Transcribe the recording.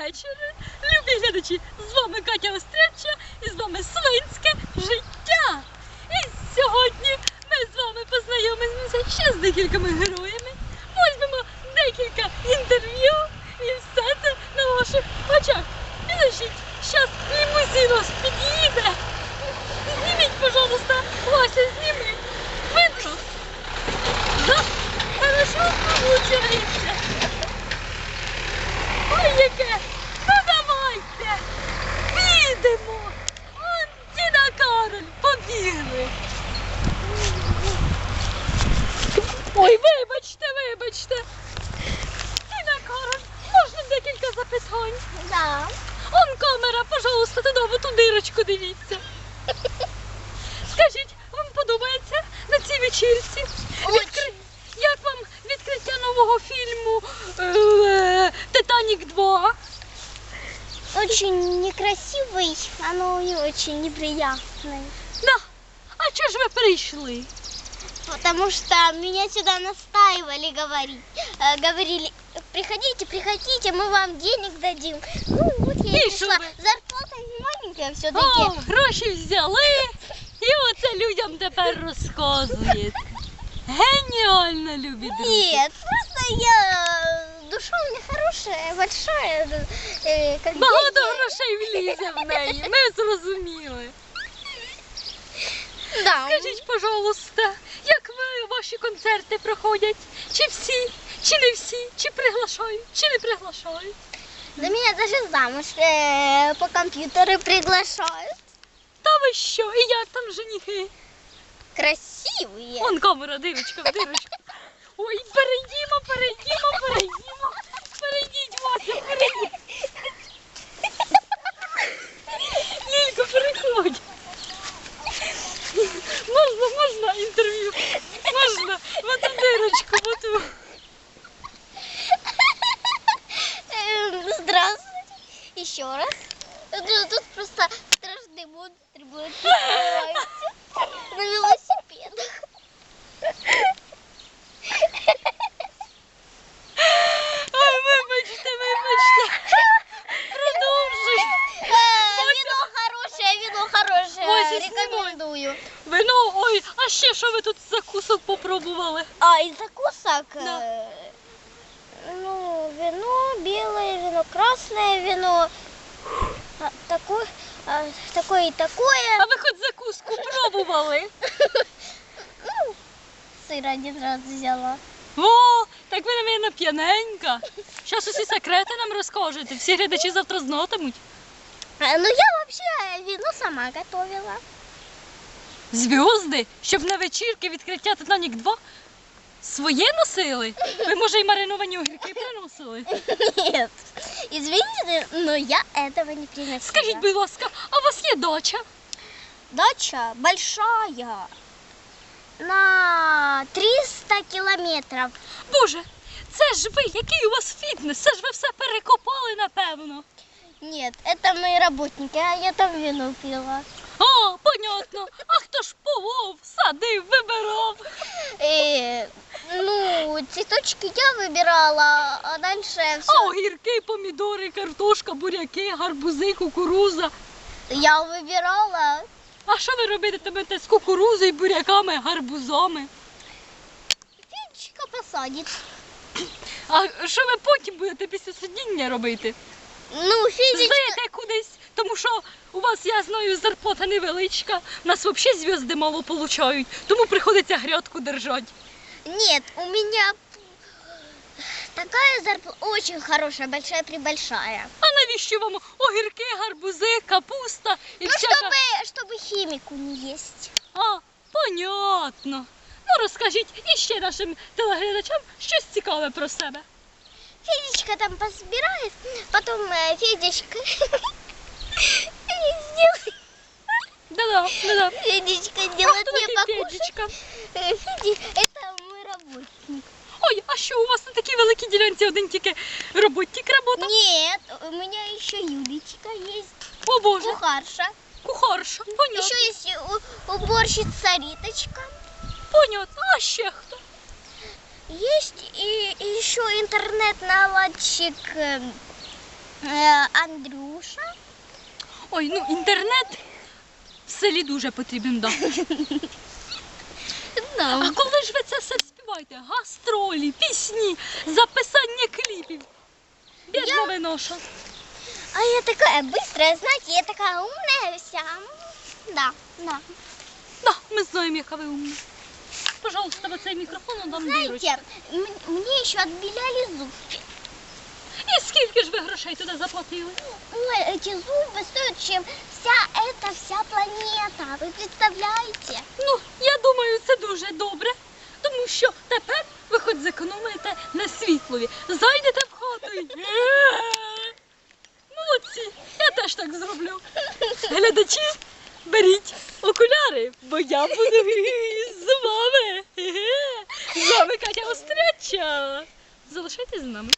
вечір, любі глядачі! З вами Катя Остряча і з вами Свинське життя. І сьогодні ми з вами познайомимося ще з декількома героями. Візьмемо декілька інтерв'ю і все це на ваших очах. Підождіть, зараз лімузин ось під'їде. Зніміть, пожалуйста, Вася, зніми. Видно? Да? Хорошо получається. Ой, яке! Ну давайте! Підемо! Он діда Кароль, побігли! Ой, вибачте, вибачте! Діда Кароль, можна декілька запитань? Да. Он камера, пожалуйста, туди в ту дирочку дивіться. Скажіть, вам подобається на цій вечірці? Відкри- Як вам відкриття нового фільму е, Титанік 2? Очень некрасивый, оно и очень неприятное. Да. А чого ж ви прийшли? Потому что меня сюда настаивали говорить. Э, говорили, приходите, приходите, мы вам денег дадим. Ну вот я и И пришла. что вы? Зарплата о, все-таки. гроші взяли і оце людям тепер розказуєте. Геніально, любі друзі. Нет, просто я... Душа у меня хорошая, большая. э, как Багато грошей влізе в неї, ми зрозуміли. Да. Скажіть, пожалуйста, як ви ваші концерти проходять? Чи всі, чи не всі, чи приглашають, чи не приглашають? Да меня даже замуж э, по компьютеру приглашают. Та ви що? І я там женихи? Красивые. Он камера, дивочка, дивочка. Ой, перейдімо, перейдімо, перейдімо. Перейдіть, Вася, перейдіть. Еще раз. Тут, тут просто страшный монстр будет называется. на велосипедах. Ой, вибачте, вибачте. Продовжуй. Э, Вино хорошее, вино хорошее. Вася, Рекомендую. Вино, ой, а ще що ви тут закусок попробували? А из закусок? Да. э, Ну, вино белое, вино красное, вино а, такое, а, такое и такое. А ви хоч закуску пробували? Ну, сыр один раз взяла. О, так ви, напевно, п'яненька. Зараз усі секрети нам розкажете. Всі глядачі завтра знатимуть. А, Ну, я вообще вино сама готовила. Зв'язди, щоб на вечірки відкриття Титанік 2 своє носили? Ви, може, і мариновані огірки приносили? Нет, извините, но я этого не приносила. Скажіть, будь ласка, а у вас є дача? Дача большая, на 300 километров. Боже, це ж ви, який у вас фітнес? Це ж ви все перекопали, напевно. Нет, это мои работники, а я там вино пила. А, понятно. А хто ж полов, садив, вибирав? Э, ну, цветочки я выбирала, а дальше А все огірки, помідори, картошка, буряки, гарбузи, кукуруза. я выбирала. А що ви робитимете з кукурузою, буряками, гарбузами? Фенечка посадит. А що ви потім будете після сидіння робити? Ну, Федечка... Здаєте кудись, тому що у вас, я знаю, зарплата невеличка, у нас взагалі зв'язки мало получають, тому приходиться грядку держати. Нет, у меня такая зарплата очень хорошая, большая-пребольшая. А навіщо вам огірки, гарбузи, капуста і Ну, всяка... чтобы, чтобы химику не есть. А, понятно. Ну розкажіть іще нашим телеглядачам щось цікаве про себе. Федечка там пособирает, потом э, Федечка сделает, Да-да, да-да. Федечка А делает хто мне такий покушать. Федічка? Э, Феди, а що у вас на такій великій ділянці один тільки роботник робота? Нет, у меня еще Юлечка есть, О Боже, кухарша. кухарша. Понятно, Еще есть у- уборщица Риточка. понятно. А ще хто? Есть и, и еще интернет-наладчик э, Е, Андрюша. Ой, ну інтернет в селі дуже потрібен, да. А коли ж ви це все співаєте? Гастролі, пісні, записання кліпів. Бідна Я- виноша. А я такая быстрая, знаете, я такая умная вся. Да, да. Да, ми знаємо, яка ви умна. Пожалуйста, в цей мікрофон дам дірочку. Знаете, м- мне еще отбеляли зубки. І скільки ж ви грошей туди заплатили? Ой, эти зубы стоят, чем вся эта вся планета. Вы представляете? Ну, я думаю, це дуже добре. Тому що тепер ви хоч зекономите на світлові. Зайдете в хату. і є! Молодці, я теж так зроблю. Глядачі, беріть окуляри, бо я буду з вами. З вами Катя Остряча. Залишайтесь з нами.